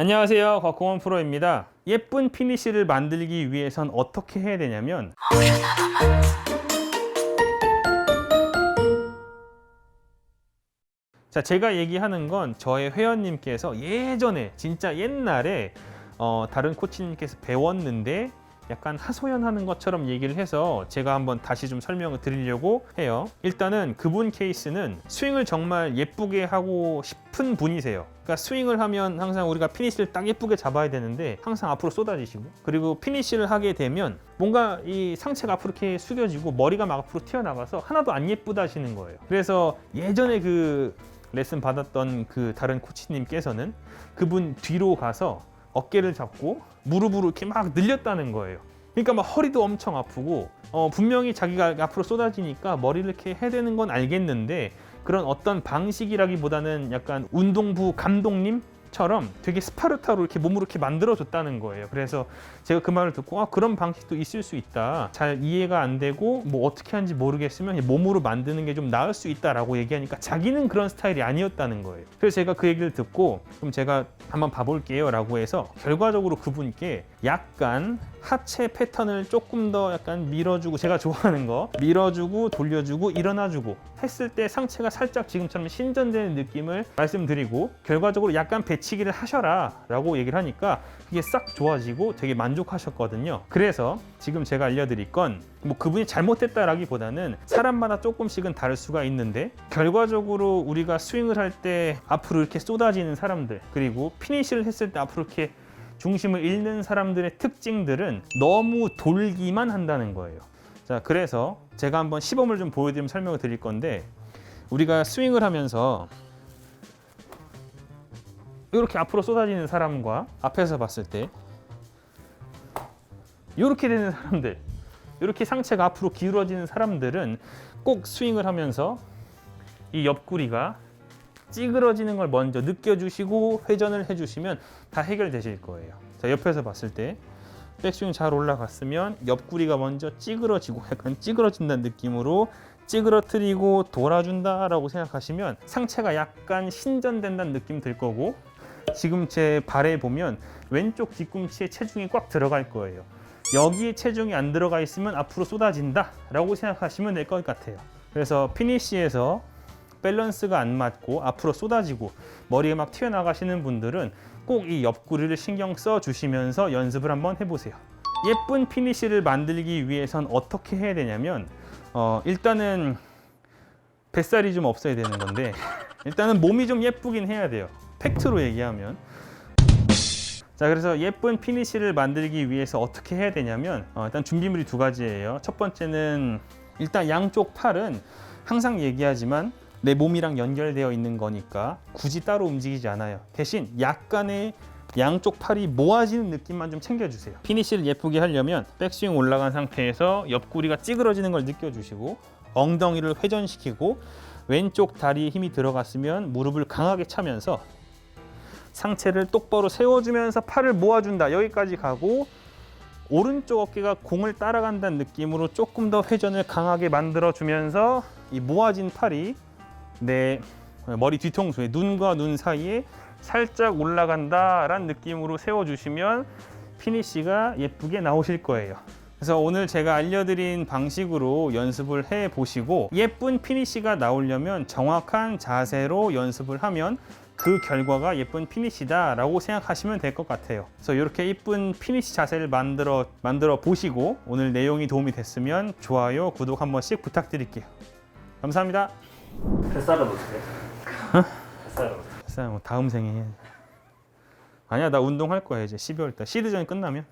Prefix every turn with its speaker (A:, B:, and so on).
A: 안녕하세요. 곽공원 프로입니다. 예쁜 피니쉬를 만들기 위해선 어떻게 해야 되냐면 자, 제가 얘기하는 건 저의 회원님께서 예전에 진짜 옛날에 어, 다른 코치님께서 배웠는데 약간 하소연하는 것처럼 얘기를 해서 제가 한번 다시 좀 설명을 드리려고 해요. 일단은 그분 케이스는 스윙을 정말 예쁘게 하고 싶은 분이세요. 그러니까 스윙을 하면 항상 우리가 피니시를 딱 예쁘게 잡아야 되는데 항상 앞으로 쏟아지시고 그리고 피니시를 하게 되면 뭔가 이 상체가 앞으로 이렇게 숙여지고 머리가 막 앞으로 튀어나가서 하나도 안 예쁘다시는 거예요. 그래서 예전에 그 레슨 받았던 그 다른 코치님께서는 그분 뒤로 가서 어깨를 잡고 무릎으로 이렇게 막 늘렸다는 거예요. 그러니까 막 허리도 엄청 아프고 어, 분명히 자기가 앞으로 쏟아지니까 머리를 이렇게 해대는 건 알겠는데 그런 어떤 방식이라기보다는 약간 운동부 감독님 처럼 되게 스파르타로 이렇게 몸으로 이렇게 만들어줬다는 거예요. 그래서 제가 그 말을 듣고 아 그런 방식도 있을 수 있다. 잘 이해가 안 되고 뭐 어떻게 하는지 모르겠으면 몸으로 만드는 게 좀 나을 수 있다라고 얘기하니까 자기는 그런 스타일이 아니었다는 거예요. 그래서 제가 그 얘기를 듣고 그럼 제가 한번 봐볼게요라고 해서 결과적으로 그분께 약간 하체 패턴을 조금 더 약간 밀어주고 제가 좋아하는 거 밀어주고 돌려주고 일어나주고 했을 때 상체가 살짝 지금처럼 신전되는 느낌을 말씀드리고 결과적으로 약간 배치기를 하셔라 라고 얘기를 하니까 그게 싹 좋아지고 되게 만족하셨거든요. 그래서 지금 제가 알려드릴 건 뭐 그분이 잘못했다라기보다는 사람마다 조금씩은 다를 수가 있는데 결과적으로 우리가 스윙을 할 때 앞으로 이렇게 쏟아지는 사람들 그리고 피니시를 했을 때 앞으로 이렇게 중심을 잃는 사람들의 특징들은 너무 돌기만 한다는 거예요. 자, 그래서 제가 한번 시범을 좀 보여드리면 설명을 드릴 건데 우리가 스윙을 하면서 이렇게 앞으로 쏟아지는 사람과 앞에서 봤을 때 이렇게 되는 사람들, 이렇게 상체가 앞으로 기울어지는 사람들은 꼭 스윙을 하면서 이 옆구리가 찌그러지는 걸 먼저 느껴주시고 회전을 해주시면 다 해결되실 거예요. 자 옆에서 봤을 때 백스윙 잘 올라갔으면 옆구리가 먼저 찌그러지고 약간 찌그러진다는 느낌으로 찌그러뜨리고 돌아준다라고 생각하시면 상체가 약간 신전된다는 느낌 들 거고 지금 제 발에 보면 왼쪽 뒤꿈치에 체중이 꽉 들어갈 거예요. 여기에 체중이 안 들어가 있으면 앞으로 쏟아진다라고 생각하시면 될 것 같아요. 그래서 피니시에서 밸런스가 안 맞고 앞으로 쏟아지고 머리에 막 튀어나가시는 분들은 꼭 이 옆구리를 신경 써 주시면서 연습을 한번 해보세요. 예쁜 피니시를 만들기 위해선 어떻게 해야 되냐면 어, 일단은 뱃살이 좀 없어야 되는 건데 일단은 몸이 좀 예쁘긴 해야 돼요. 팩트로 얘기하면 자 그래서 예쁜 피니시를 만들기 위해서 어떻게 해야 되냐면 어, 일단 준비물이 두 가지예요. 첫 번째는 일단 양쪽 팔은 항상 얘기하지만 내 몸이랑 연결되어 있는 거니까 굳이 따로 움직이지 않아요. 대신 약간의 양쪽 팔이 모아지는 느낌만 좀 챙겨주세요. 피니시를 예쁘게 하려면 백스윙 올라간 상태에서 옆구리가 찌그러지는 걸 느껴주시고 엉덩이를 회전시키고 왼쪽 다리에 힘이 들어갔으면 무릎을 강하게 차면서 상체를 똑바로 세워주면서 팔을 모아준다. 여기까지 가고 오른쪽 어깨가 공을 따라간다는 느낌으로 조금 더 회전을 강하게 만들어주면서 이 모아진 팔이 내 머리 뒤통수에 눈과 눈 사이에 살짝 올라간다라는 느낌으로 세워주시면 피니시가 예쁘게 나오실 거예요. 그래서 오늘 제가 알려드린 방식으로 연습을 해 보시고 예쁜 피니시가 나오려면 정확한 자세로 연습을 하면 그 결과가 예쁜 피니시다라고 생각하시면 될 것 같아요. 그래서 이렇게 예쁜 피니시 자세를 만들어 만들어 보시고 오늘 내용이 도움이 됐으면 좋아요, 구독 한 번씩 부탁드릴게요. 감사합니다.
B: 뱃살은 어떻게? 뱃살은 어떻게?
A: 뭐 다음 생에. 아니야, 나 운동할 거야 이제 12월 달 시드전이 끝나면.